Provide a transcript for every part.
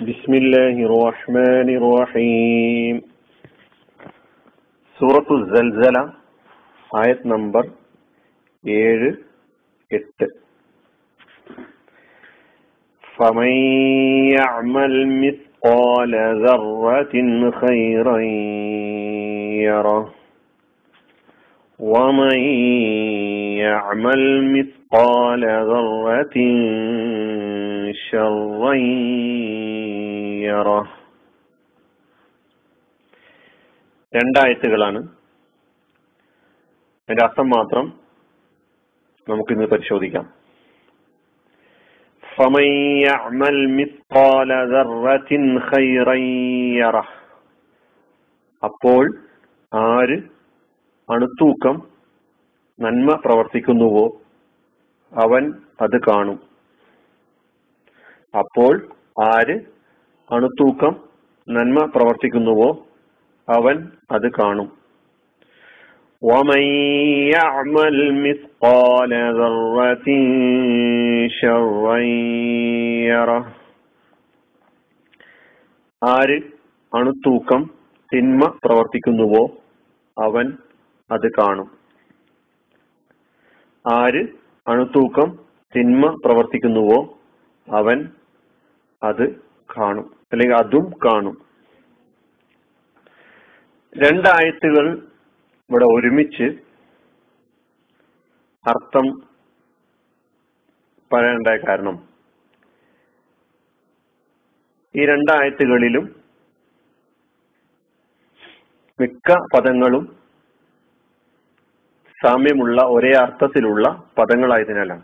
بسم الله الرحمن الرحيم സൂറത്തു സൽസല ആയത് നമ്പർ ഏഴ് എട്ട് فمن يعمل مثقال ذرة خيرا يره ومن يعمل مثقال ذرة شرا يره രണ്ടായത്തുകളാണ് അതിന്റെ അർത്ഥം മാത്രം നമുക്കിന്ന് പരിശോധിക്കാം فمن يعمل مثقال ذرة خيرا يره അപ്പോൾ ആര് അണുത്തൂക്കം നന്മ പ്രവർത്തിക്കുന്നുവോ അവൻ അത് കാണും അപ്പോൾ ആര് അണുത്തൂക്കം നന്മ പ്രവർത്തിക്കുന്നുവോ അവൻ അത് കാണും ومن يعمل مثقال ذرة شرا يره ആര് അണുത്തൂക്കം തിന്മ പ്രവർത്തിക്കുന്നുവോ അവൻ അത് കാണും ആര് അണുത്തൂക്കം തിന്മ പ്രവർത്തിക്കുന്നുവോ അവൻ അത് കാണും. അല്ലെങ്കിൽ അതും കാണും. രണ്ടായത്തുകൾ ഇവിടെ ഒരുമിച്ച് അർത്ഥം പറയേണ്ട കാരണം. ഈ രണ്ടായത്തുകളിലും മിക്ക പദങ്ങളും സാമ്യമുള്ള ഒരേ അർത്ഥത്തിലുള്ള പദങ്ങളായതിനാലാണ്.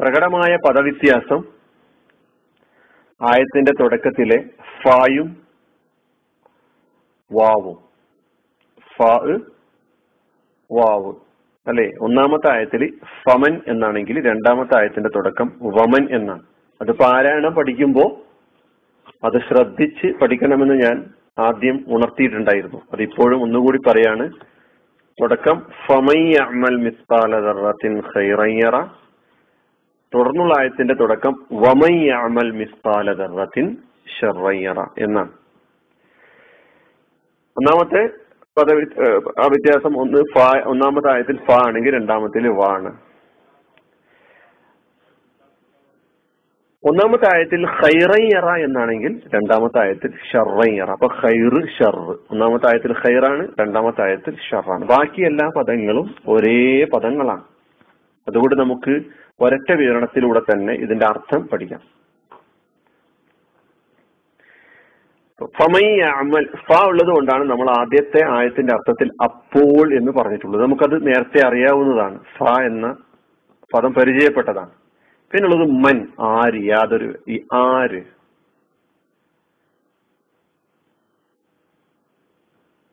പ്രകടമായ പദവ്യത്യാസം ആയത്തിന്റെ തുടക്കത്തിലെ ഫായും വാവും. ഫാ വാവ്. അല്ലെ? ഒന്നാമത്തെ ആയത്തിൽ ഫമൻ എന്നാണെങ്കിൽ രണ്ടാമത്തെ ആയത്തിന്റെ തുടക്കം വമൻ എന്നാണ്. അത് പാരായണം പഠിക്കുമ്പോൾ അത് ശ്രദ്ധിച്ച് പഠിക്കണമെന്ന് ഞാൻ ആദ്യം ഉണർത്തിയിട്ടുണ്ടായിരുന്നു. അത് ഇപ്പോഴും ഒന്നുകൂടി പറയാണ്. തുടക്കം ഫമയ്യമൽ മിസ്താലത്തിൻ ഹൈറയ്യറ തുടർന്നുള്ള ആയത്തിന്റെ തുടക്കം വമയ്യമൽ മിസ്താലത്തിൻ ഷെറയ്യറ എന്നാണ്. ഒന്നാമത്തെ പദ ആ വ്യത്യാസം ഒന്ന് ഫ ഒന്നാമത്തെ ആയത്തിൽ ഫ ആണെങ്കിൽ രണ്ടാമത്തിൽ വ ആണ്. ഒന്നാമത്തെ ആയത്തിൽ ഖൈറയ്യറ എന്നാണെങ്കിൽ രണ്ടാമത്തെ ആയത്തിൽ ഷർറയ്യറ അപ്പൊ ഹൈർ ഷർ. ഒന്നാമത്തെ ആയത്തിൽ ഖൈറാണ് രണ്ടാമത്തെ ആയത്തിൽ ഷറാണ് ബാക്കി എല്ലാ പദങ്ങളും ഒരേ പദങ്ങളാണ്. അതുകൊണ്ട് നമുക്ക് ഒരൊറ്റ വിവരണത്തിലൂടെ തന്നെ ഇതിന്റെ അർത്ഥം പഠിക്കാം. ഫമയ്യമൽ ഫ ഉള്ളത് കൊണ്ടാണ് നമ്മൾ ആദ്യത്തെ ആയത്തിന്റെ അർത്ഥത്തിൽ അപ്പോൾ എന്ന് പറഞ്ഞിട്ടുള്ളത്. നമുക്കത് നേരത്തെ അറിയാവുന്നതാണ്. ഫ എന്ന പദം പരിചയപ്പെട്ടതാണ്. പിന്നുള്ളത് മൻ ആര് യാതൊരു ഈ ആര്.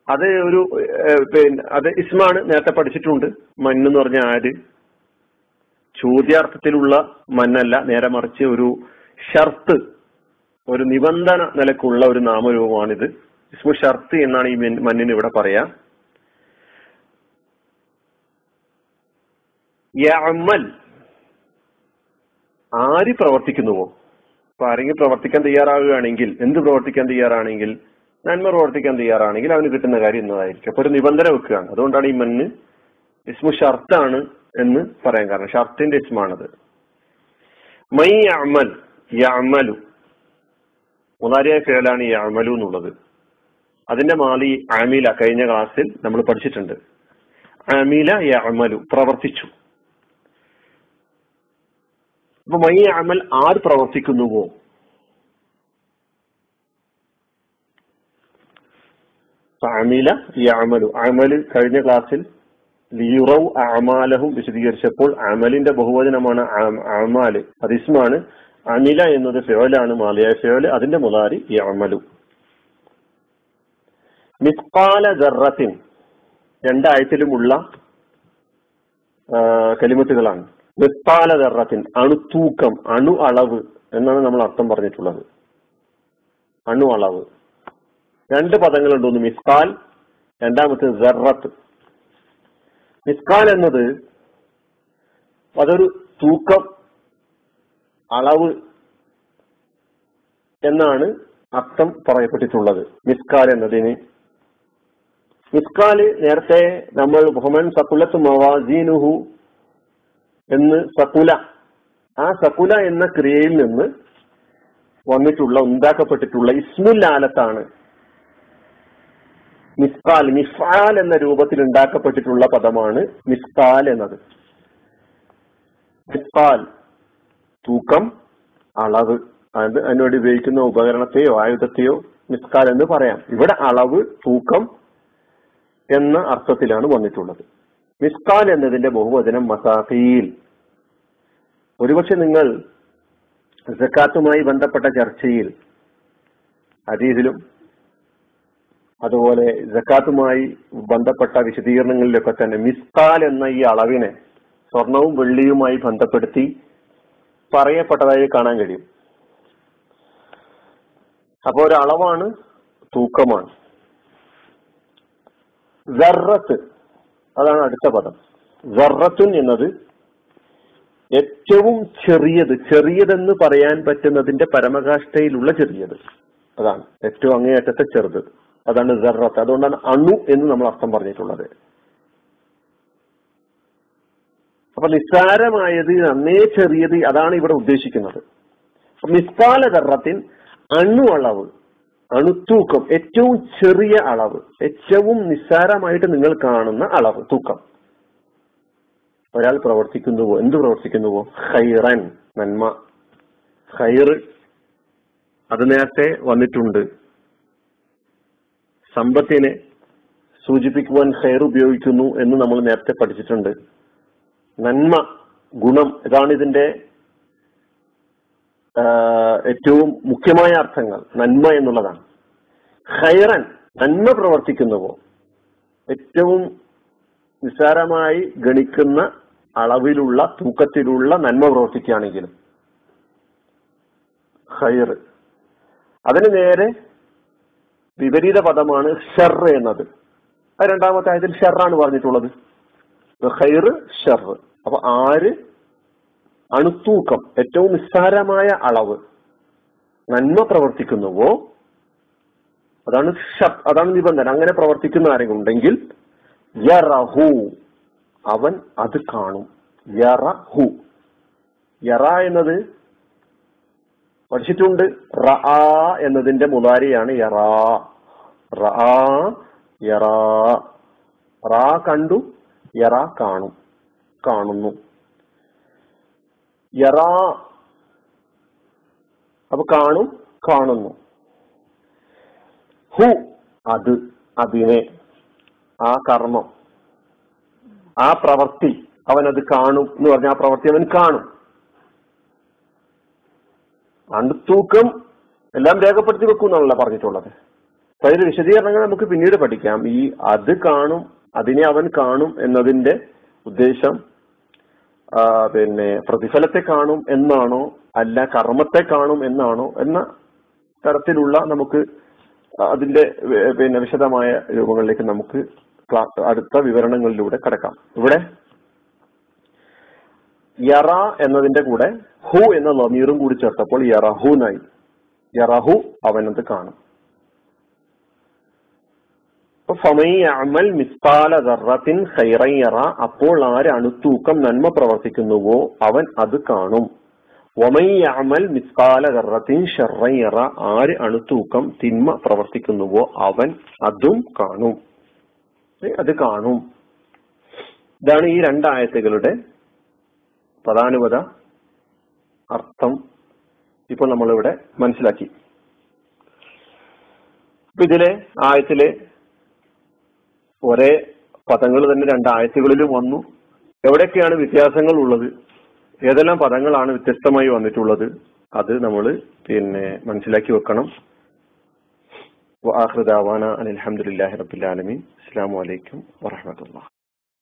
അത് ഒരു പിന്നെ അത് ഇസ്മാണ് നേരത്തെ പഠിച്ചിട്ടുണ്ട്. മൻ എന്ന് പറഞ്ഞ ആര്. ചോദ്യാർത്ഥത്തിലുള്ള മന്നല്ല നേരെ മറിച്ച് ഒരു ഷർത്ത് ഒരു നിബന്ധന നിലക്കുള്ള ഒരു നാമരൂപമാണിത്. ഇസ്മു ഷർത്ത് എന്നാണ് ഈ മണ്ണിന് ഇവിടെ പറയാ. യമൽ ആര് പ്രവർത്തിക്കുന്നുവോ? അപ്പൊ ആരെങ്കിലും പ്രവർത്തിക്കാൻ തയ്യാറാവുകയാണെങ്കിൽ എന്ത് പ്രവർത്തിക്കാൻ തയ്യാറാണെങ്കിൽ നന്മ പ്രവർത്തിക്കാൻ തയ്യാറാണെങ്കിൽ അവന് കിട്ടുന്ന കാര്യം എന്നതായിരിക്കും അപ്പൊ ഒരു നിബന്ധന വെക്കുകയാണ്. അതുകൊണ്ടാണ് ഈ മണ്ണ് ഇസ്മു ഷർത്താണ് എന്ന് പറയാൻ കാരണം. ഷർത്തിന്റെ ഇസ്മാണത്. മൈ അമൽ യമലു മുതാരിയായ ഫേലാണ് ഈ അമലു എന്നുള്ളത്. അതിന്റെ മാലി അമില കഴിഞ്ഞ ക്ലാസ്സിൽ നമ്മൾ പഠിച്ചിട്ടുണ്ട്. അമില യമലു പ്രവർത്തിച്ചു. അപ്പൊ മൈ അമൽ ആര് പ്രവർത്തിക്കുന്നുവോ? അമില ഈ അമലു. അമൽ കഴിഞ്ഞ ക്ലാസ്സിൽ ലിയുറവ് അമാലഹും വിശദീകരിച്ചപ്പോൾ അമലിന്റെ ബഹുവചനമാണ് അമാൽ അത് ഇസ്മാണ്. അമില എന്നത് ഫെവലാണ് മാലിയായ ഫെവൽ അതിന്റെ മുതാരി യമലു മിസ്കാല ജറത്തിൻ രണ്ടായത്തിലുമുള്ള കലിമത്തുകളാണ്. മിസ്കാല ദർറത്തിൻ അണുത്തൂക്കം അണു അളവ് എന്നാണ് നമ്മൾ അർത്ഥം പറഞ്ഞിട്ടുള്ളത്. അണു അളവ് രണ്ട് പദങ്ങളുണ്ട് ഒന്ന് മിസ്കാൽ രണ്ടാമത്തെ ജറത്ത് മിസ്കാൽ എന്നത് അതൊരു തൂക്കം അളവ് എന്നാണ് അർത്ഥം പറയപ്പെട്ടിട്ടുള്ളത്. മിസ്കാൽ എന്നതിന്. മിസ്കാൽ നേരത്തെ നമ്മൾ ബഹുമൻ സക്കുലത്ത് മവാസീനുഹു എന്ന് സക്കുല ആ സക്കുല എന്ന ക്രിയയിൽ നിന്ന് വന്നിട്ടുള്ള ഉണ്ടാക്കപ്പെട്ടിട്ടുള്ള ഇസ്മുൽ ആലത്താണ്. മിസ്കാൽ മിഫാൽ എന്ന രൂപത്തിൽ ഉണ്ടാക്കപ്പെട്ടിട്ടുള്ള പദമാണ് മിസ്കാൽ എന്നത്. മിസ്കാൽ തൂക്കം അളവ്. അത് അതിനോട് ഉപയോഗിക്കുന്ന ഉപകരണത്തെയോ ആയുധത്തെയോ മിസ്കാൽ എന്ന് പറയാം. ഇവിടെ അളവ് തൂക്കം എന്ന അർത്ഥത്തിലാണ് വന്നിട്ടുള്ളത്. മിസ്കാൽ എന്നതിന്റെ ബഹുവചനം മസാഖീൽ. ഒരുപക്ഷെ നിങ്ങൾ സക്കാത്തുമായി ബന്ധപ്പെട്ട ചർച്ചയിൽ അതീതിലും അതുപോലെ ജക്കാത്തുമായി ബന്ധപ്പെട്ട വിശദീകരണങ്ങളിലൊക്കെ തന്നെ മിസ്കാൽ എന്ന ഈ അളവിനെ സ്വർണവും വെള്ളിയുമായി ബന്ധപ്പെടുത്തി പറയപ്പെട്ടതായി കാണാൻ കഴിയും. അപ്പോൾ ഒരളവാണ് തൂക്കമാണ്. ജറത്ത് അതാണ് അടുത്ത പദം. ജറത്തുൻ എന്നത് ഏറ്റവും ചെറിയത് ചെറിയതെന്ന് പറയാൻ പറ്റുന്നതിന്റെ പരമകാഷ്ഠയിലുള്ള ചെറിയത്. അതാണ് ഏറ്റവും അങ്ങേയറ്റത്തെ ചെറുത്. അതാണ് ജറത്ത് അതുകൊണ്ടാണ് അണു എന്ന് നമ്മൾ അർത്ഥം പറഞ്ഞിട്ടുള്ളത്. അപ്പൊ നിസ്സാരമായത് നന്നേ ചെറിയത് അതാണ് ഇവിടെ ഉദ്ദേശിക്കുന്നത്. നിസ്താല ദർറത്തിൻ അണു അളവ് അണുത്തൂക്കം ഏറ്റവും ചെറിയ അളവ് ഏറ്റവും നിസ്സാരമായിട്ട് നിങ്ങൾ കാണുന്ന അളവ് തൂക്കം. ഒരാൾ പ്രവർത്തിക്കുന്നുവോ? എന്ത് പ്രവർത്തിക്കുന്നുവോ? ഹൈറൻ നന്മ. ഹൈർ അത് നേരത്തെ വന്നിട്ടുണ്ട്. സമ്പത്തിനെ സൂചിപ്പിക്കുവാൻ ഹെയർ ഉപയോഗിക്കുന്നു എന്ന് നമ്മൾ നേരത്തെ പഠിച്ചിട്ടുണ്ട്. നന്മ ഗുണം ഇതാണ് ഇതിന്റെ ഏറ്റവും മുഖ്യമായ അർത്ഥങ്ങൾ നന്മ എന്നുള്ളതാണ്. ഹൈറൻ നന്മ പ്രവർത്തിക്കുന്നുവോ? ഏറ്റവും നിസ്സാരമായി ഗണിക്കുന്ന അളവിലുള്ള തൂക്കത്തിലുള്ള നന്മ പ്രവർത്തിക്കുകയാണെങ്കിലും. ഹൈർ അതിന് നേരെ വിപരീത പദമാണ് ഷർ എന്നത്. രണ്ടാമത്തെ ആയതിൽ ഷെറാണ് പറഞ്ഞിട്ടുള്ളത്. ഹൈർ ഷർ. അപ്പൊ ആര് അണുത്തൂക്കം ഏറ്റവും നിസ്സാരമായ അളവ്. നന്മ പ്രവർത്തിക്കുന്നുവോ? അതാണ് അതാണ് നിബന്ധന. അങ്ങനെ പ്രവർത്തിക്കുന്ന ആരെങ്കിലും ഉണ്ടെങ്കിൽ യറഹു. അവൻ അത് കാണും. യറഹു. യറ എന്നത് പഠിച്ചിട്ടുണ്ട്. റ എന്നതിന്റെ മുതാരിയാണ് യറാ. റ യറാ. റാ കണ്ടു യറ കാണും. കാണുന്നു. യറാ. അപ്പൊ കാണും കാണുന്നു. ഹു അത് അതിനെ ആ കർമ്മം ആ പ്രവൃത്തി അവൻ അത് കാണും എന്ന് പറഞ്ഞ ആ പ്രവൃത്തി അവൻ കാണും. അണ്ടുത്തൂക്കം എല്ലാം രേഖപ്പെടുത്തി വെക്കും എന്നാണല്ലോ പറഞ്ഞിട്ടുള്ളത്. അപ്പൊ അതിന്റെ വിശദീകരണങ്ങൾ നമുക്ക് പിന്നീട് പഠിക്കാം. ഈ അത് കാണും അതിനെ അവൻ കാണും എന്നതിന്റെ ഉദ്ദേശം പിന്നെ പ്രതിഫലത്തെ കാണും എന്നാണോ അല്ല കർമ്മത്തെ കാണും എന്നാണോ എന്ന തരത്തിലുള്ള നമുക്ക് അതിന്റെ പിന്നെ വിശദമായ രൂപങ്ങളിലേക്ക് നമുക്ക് അടുത്ത വിവരണങ്ങളിലൂടെ കടക്കാം. ഇവിടെ യറ എന്നതിന്റെ കൂടെ ഹു എന്ന ലമീറും കൂടി ചേർത്തപ്പോൾ യറഹുനായി. യറഹു അവനത് കാണും അമൽ മിസ്കാല ദർറത്തിൻ ഖൈറൻ അപ്പോൾ ആര് അണുത്തൂക്കം നന്മ പ്രവർത്തിക്കുന്നുവോ അവൻ അത് കാണും. ഒമയ്യാമൽ മിസ്കാല ദർറത്തിൻ ഷെറയറ ആര് അണുത്തൂക്കം തിന്മ പ്രവർത്തിക്കുന്നുവോ അവൻ അതും കാണും. അത് കാണും. ഇതാണ് ഈ രണ്ടായത്തുകളുടെ പ്രധാനപത അർത്ഥം ഇപ്പോൾ നമ്മളിവിടെ മനസ്സിലാക്കി. ഇതിലെ ആയത്തിലെ ഒരേ പദങ്ങൾ തന്നെ രണ്ടാഴ്ചകളിലും വന്നു. എവിടെയൊക്കെയാണ് വ്യത്യാസങ്ങൾ ഉള്ളത്? ഏതെല്ലാം പദങ്ങളാണ് വ്യത്യസ്തമായി വന്നിട്ടുള്ളത്? അത് നമ്മൾ പിന്നെ മനസ്സിലാക്കി വെക്കണം. വാഹൃദാവാന അനിൽഹമുല്ലാഹി റബുലാലമീൻ അസ്സാം വലൈക്കും വാഹമത്തുള്ള